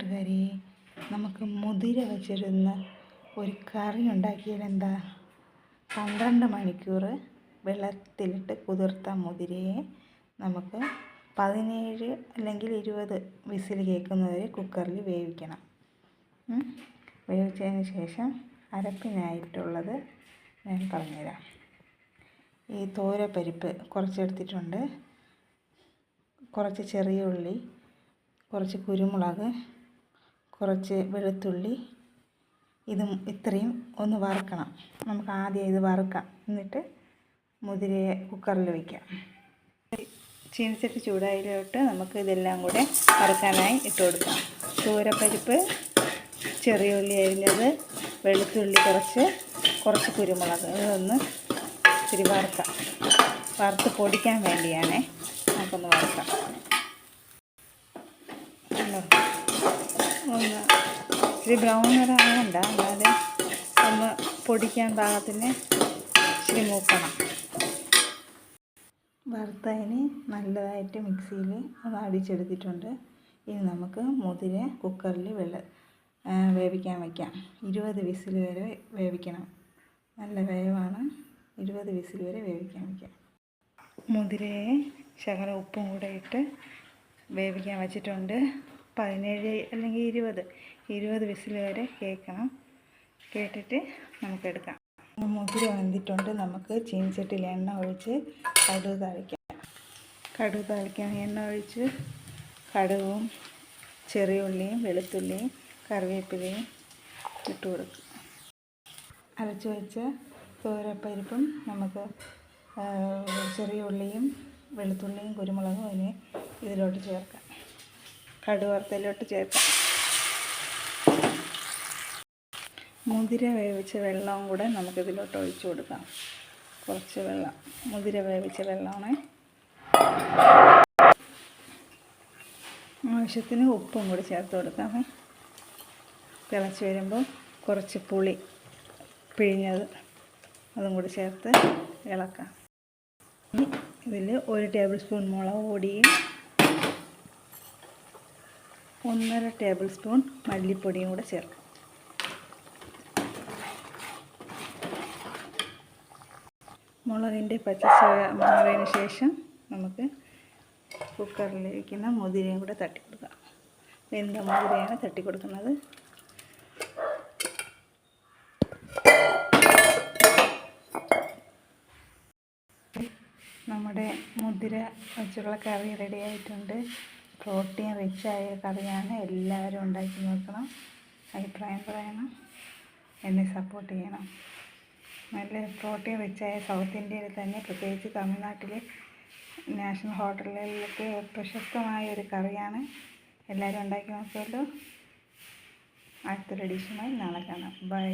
കൂട്ടുകാരി നമുക്ക് മുതിര വച്ചിരുന്ന് ഒരു കറി ഉണ്ടാക്കിയാൽ എന്താ? പന്ത്രണ്ട് മണിക്കൂർ വെള്ളത്തിലിട്ട് കുതിർത്ത മുതിരയെ നമുക്ക് പതിനേഴ് അല്ലെങ്കിൽ ഇരുപത് വിസിൽ കേൾക്കുന്നവരെ കുക്കറിൽ വേവിക്കണം. വേവിച്ചതിന് ശേഷം അരപ്പിനായിട്ടുള്ളത് ഞാൻ പറഞ്ഞുതരാം. ഈ തോരപ്പരിപ്പ് കുറച്ചെടുത്തിട്ടുണ്ട്. കുറച്ച് ചെറിയ ഉള്ളി കുറച്ച് കുരുമുളക് കുറച്ച് വെളുത്തുള്ളി ഇതും ഇത്രയും ഒന്ന് വറുക്കണം. നമുക്ക് ആദ്യം ഇത് വറുക്കാം. എന്നിട്ട് മുതിരയെ കുക്കറിൽ വയ്ക്കാം ചീനച്ചട്ടി ചൂടായിലോട്ട് നമുക്ക് ഇതെല്ലാം കൂടെ വറുക്കാനായി ഇട്ട് കൊടുക്കാം. ചൂരപ്പരിപ്പ് ചെറിയ ഉള്ളി അരിഞ്ഞത് വെളുത്തുള്ളി കുറച്ച് കുറച്ച് കുരുമുളക്. ഇതൊന്ന് ഇച്ചിരി വറുക്കാം. വറുത്ത് പൊടിക്കാൻ വേണ്ടിയാണേ. നമുക്കൊന്ന് വറുക്കാം? ഒന്ന് ഇച്ചിരി ബ്രൗൺ നിറമാകണ്ട അല്ലാതെ ഒന്ന് പൊടിക്കാൻ പാകത്തിന് ഇച്ചിരി മൂക്കണം. വറുത്തതിന് നല്ലതായിട്ട് മിക്സിയിൽ ഒന്ന് അടിച്ചെടുത്തിട്ടുണ്ട്. ഇനി നമുക്ക് മുതിര കുക്കറിൽ വെള്ള വേവിക്കാൻ വയ്ക്കാം ഇരുപത് വിസിൽ വരെ വേവിക്കണം. നല്ല വേവാണ്. ഇരുപത് വിസിൽ വരെ വേവിക്കാൻ വയ്ക്കാം മുതിരയെ ശകലം ഉപ്പും കൂടെ ഇട്ട് വേവിക്കാൻ വച്ചിട്ടുണ്ട്. പതിനേഴ് അല്ലെങ്കിൽ ഇരുപത്. ഇരുപത് വിസിൽ വരെ കേൾക്കണം. കേട്ടിട്ട് നമുക്കെടുക്കാം. മുതിര വന്നിട്ടുണ്ട്. നമുക്ക് ചീനച്ചട്ടിയിൽ എണ്ണ ഒഴിച്ച് കടുക് താളിക്കാം. കടുക് താളിക്കാൻ എണ്ണ ഒഴിച്ച് കടുകും ചെറിയ ഉള്ളിയും വെളുത്തുള്ളിയും കറിവേപ്പിലയും ഇട്ട് കൊടുക്കും. അരച്ച് വെച്ച തോരപ്പരിപ്പും നമുക്ക് ചെറിയ ഉള്ളിയും വെളുത്തുള്ളിയും കുരുമുളകും അതിന് ഇതിലോട്ട് ചേർക്കാം. കടുക് വറുത്തതിലോട്ട് ചേർക്കാം. മുതിര വേവിച്ച വെള്ളവും കൂടെ നമുക്കിതിലോട്ട് ഒഴിച്ചു കൊടുക്കാം. കുറച്ച് വെള്ളം. മുതിര വേവിച്ച വെള്ളമാണ്. ആവശ്യത്തിന് ഉപ്പും കൂടി ചേർത്ത് കൊടുക്കാം. തിളച്ച് വരുമ്പോൾ കുറച്ച് പുളി പിഴിഞ്ഞത് അതും കൂടി ചേർത്ത് ഇളക്കാം. ഇതിൽ ഒരു ടേബിൾ സ്പൂൺ മുളക് പൊടിയും ഒന്നര ടേബിൾ സ്പൂൺ മല്ലിപ്പൊടിയും കൂടെ ചേർക്കും. മുളകിന്റെ പച്ച ചുവ മാറിയതിന് ശേഷം നമുക്ക് കുക്കറിലിരിക്കുന്ന മുതിരയും കൂടെ തട്ടി കൊടുക്കാം വെന്ത മുതിരയാണ് തട്ടി കൊടുക്കുന്നത് നമ്മുടെ മുതിര വെച്ചുള്ള കറി റെഡി ആയിട്ടുണ്ട്. പ്രോട്ടീൻ റിച്ച് ആയ കറിയാണ് എല്ലാവരും ഉണ്ടാക്കി നോക്കണം. അഭിപ്രായം പറയണം. എന്നെ സപ്പോർട്ട് ചെയ്യണം. നല്ല പ്രോട്ടീൻ റിച്ചായ സൗത്ത് ഇന്ത്യയിൽ തന്നെ പ്രത്യേകിച്ച് തമിഴ്നാട്ടിലെ നാഷണൽ ഹോട്ടലുകളിലൊക്കെ പ്രശസ്തമായ ഒരു കറിയാണ് എല്ലാവരും ഉണ്ടാക്കി നോക്കുമല്ലോ അടുത്തൊരു ഡിഷുമായി നാളെ കാണാം. ബൈ